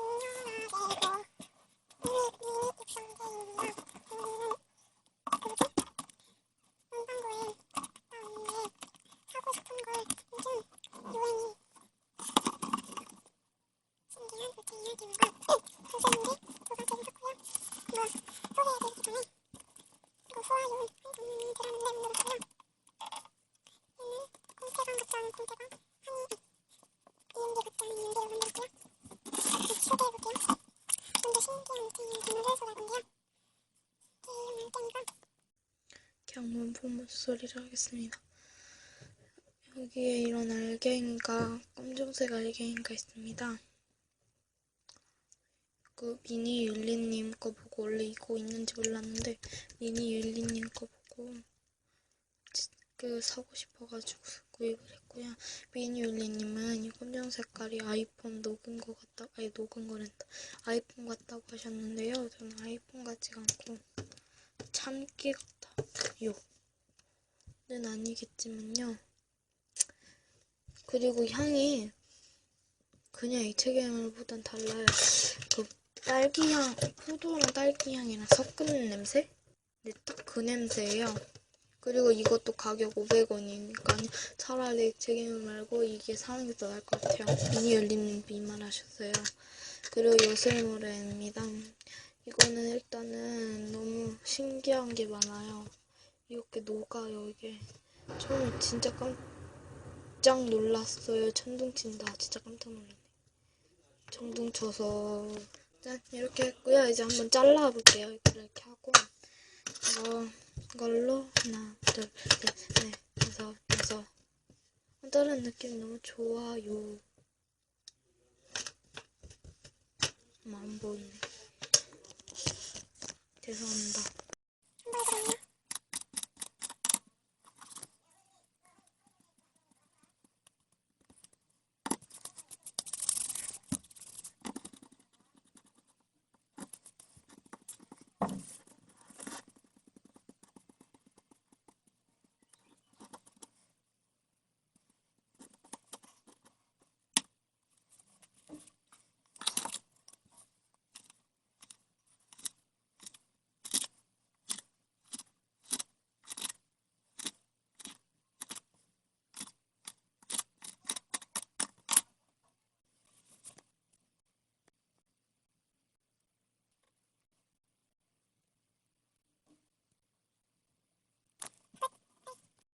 안녕하세요. 경문 포모 소리를 하겠습니다. 여기에 이런 알갱이가 검정색 알갱이가 있습니다. 그 미니 율리님 거 보고 원래 이거 있는지 몰랐는데 미니 율리님 거 보고 지- 그 사고 싶어가지고 구입을 했고요. 미니 율리님은 이 검정 색깔이 아이폰 녹은 거 같다, 아니 녹은 거란다. 아이폰 같다고 하셨는데요. 저는 아이폰 같지가 않고 참깨 같아요. 는 아니겠지만요. 그리고 향이 그냥 이체계물보단 달라요. 그 딸기향, 포도랑 딸기향이랑 섞은 냄새? 네, 딱그 냄새예요. 그리고 이것도 가격 500원이니까 차라리 이체계물 말고 이게 사는 게 더 나을 것 같아요. 미니 열림 비만하셨어요. 그리고 요술모래입니다. 이거는 일단은 너무 신기한 게 많아요. 이렇게 녹아요, 이게. 처음에 진짜 깜짝 놀랐어요. 천둥 친다. 진짜 깜짝 놀랐네. 천둥 쳐서. 짠, 이렇게 했고요. 이제 한번 잘라볼게요. 이렇게 하고. 이거, 이 걸로 하나, 둘, 셋, 넷, 다섯, 여섯. 다른 느낌 너무 좋아요. 음, 안 보이네. 죄송합니다.